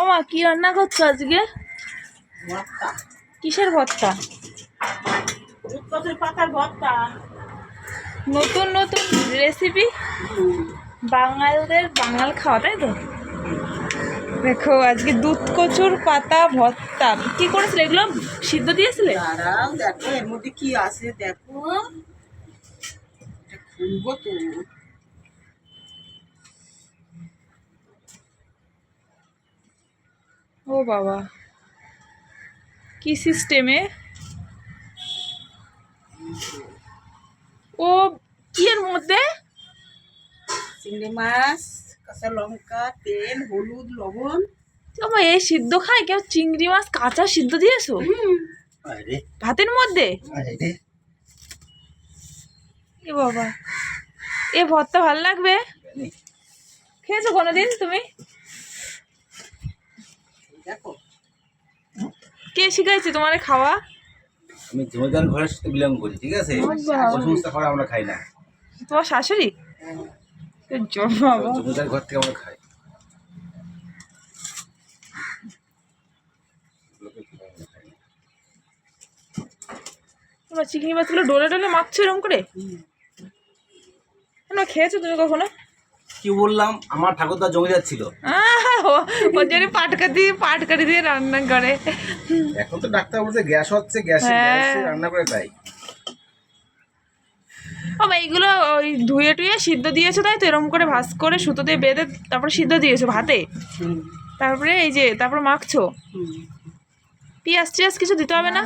ও মা কি রান্না করছ আজকে? ভর্তা। কিসের ভর্তা? পাতার ভর্তা। নতুন নতুন রেসিপি বাঙালদের বাঙাল খাওয়া তাই তো? দেখো আজকে দুধ কচুর পাতা ভর্তা। কি করেছিলে এগুলো? সিদ্ধ দিয়েছিলে? দেখো এর মধ্যে কি আছে দেখো। খুলবো তো। ও বাবা। কি সিস্টেমে ও কি এর মধ্যে? চিংড়ি মাছ কাঁচা লঙ্কা তেল হলুদ লবণ। তোমার এই সিদ্ধ খায়? কেউ চিংড়ি মাছ কাঁচা সিদ্ধ দিয়েছ? আরে। ভাতের মধ্যে? এ বাবা। এ ভর্তা ভালো লাগবে? খেয়েছো কোনোদিন তুমি? দেখো। কে শিখাইছে তোমার খাওয়া? আমি জমিদার ঘরের সাথে বিলং করি ঠিক আছে? সমস্ত খাবার আমরা খাই না। তোমার শাশুড়ি? বাবা জমিদার ঘর থেকে আমরা খাই। চিংড়ি মাছগুলো ডোলে ডোলে মাখছো এরকম করে? কেন খেয়েছো তুমি কখনো? কি বললাম? আমার ঠাকুরদা জমিদার ছিল ওর জন্য পাটকাটি পাটকাটি দিয়ে রান্না করে। এখন তো ডাক্তার বলছে গ্যাস হচ্ছে গ্যাসে হ্যাঁ। রান্না করে তাই। বাবা এইগুলো ওই ধুয়ে টুয়ে সিদ্ধ দিয়েছ তাই তো? এরকম করে ভাজ করে সুতো দিয়ে বেঁধে তারপরে সিদ্ধ দিয়েছ ভাতে? তারপরে এই যে তারপর মাখছো? পেঁয়াজ টিয়াজ কিছু দিতে হবে না।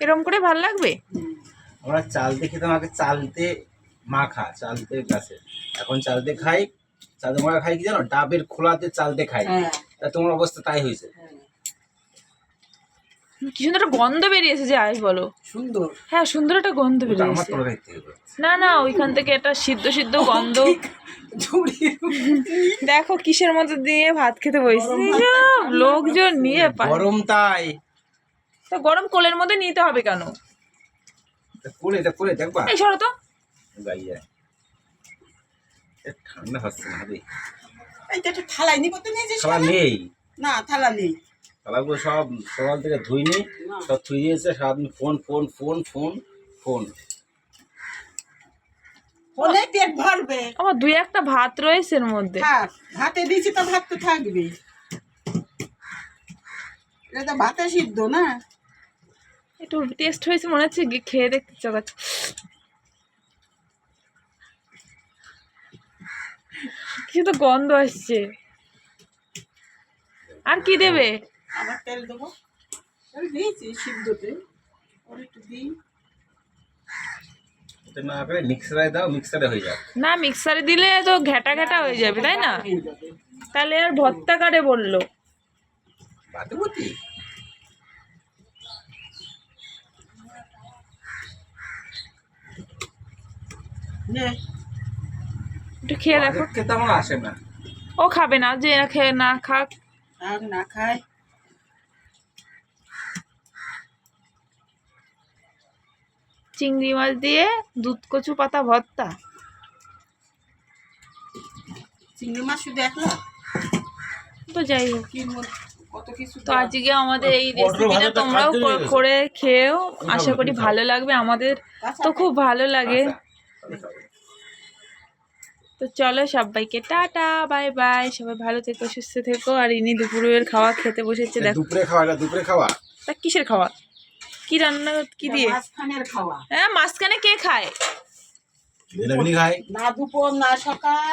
এরকম করে ভালো লাগবে। আমরা চালতে খেতাম আগে চালতে মাখা চালতে গাছে এখন চালতে খাই চালতে মাখা খাই কি জানো? ডাবের খোলাতে চালতে খাই। হ্যাঁ। তা তোমার অবস্থা তাই হয়েছে? হ্যাঁ। কি সুন্দর একটা গন্ধ বেরিয়েছে যে আয় বলো। সুন্দর। হ্যাঁ সুন্দর একটা গন্ধ বেরিয়েছে। না না ওইখান থেকে একটা সিদ্ধ সিদ্ধ গন্ধ। দেখো কিসের মধ্যে দিয়ে ভাত খেতে বসেছে। লোকজন নিয়ে গরম তাই। তো গরম কোলের মধ্যে নিতে হবে কেন? করে এটা করে দেখবা এই সরো তো। গাই ঠান্ডা হচ্ছে না রে। এইটা একটা থালায় নিবো তো নিয়ে যাস নেই। না থালা নেই। তালাগুলো সব সকাল থেকে ধুইনি সব থুই দিয়েছে সারাদিন phone phone phone phone phone. ফোনে পেট ভরবে। আমার দুই একটা ভাত রয়েছে এর মধ্যে। ভাতে দিয়েছি তো ভাত তো থাকবে এটা তো ভাতে সিদ্ধ না? একটু টেস্ট হয়েছে মনে হচ্ছে গিয়ে খেয়ে দেখতে ইচ্ছা করছে। কিছু তো গন্ধ আসছে। আর কি দেবে? আবার তেল দেবো। দিয়েছি সিদ্ধতে ওর একটু দিই। না মিক্সারে দাও মিক্সারে হয়ে যাবে। না মিক্সারে দিলে তো ঘ্যাটা ঘ্যাটা হয়ে যাবে তাই না? তাহলে আর ভর্তা কারে বলল? একটু খেয়ে দেখো। খেতে আমার আসে না। ও খাবে না যে এরা খেয়ে না খাক। আর না খায়। চিংড়ি মাছ দিয়ে দুধ কচু পাতা ভর্তা। চিংড়ি মাছ শুধু একলা তো যাই হোক। তো আজকে আমাদের এই রেসিপিটা তোমরাও করে খেয়েও আশা করি ভালো লাগবে। আমাদের তো খুব ভালো লাগে। আচ্ছা, তো চলো সবাইকে টাটা বাই বাই সবাই ভালো থেকো সুস্থ থেকো আর ইনি দুপুরের খাওয়া খেতে বসেছে দেখো। দুপুরে খাওয়া এটা দুপুরে খাওয়া? তা কিসের খাওয়া? কি রান্না কি দিয়ে? মাছখানের খাওয়া। হ্যাঁ মাঝখানে কে খায়? খাই না দুপুর না সকাল।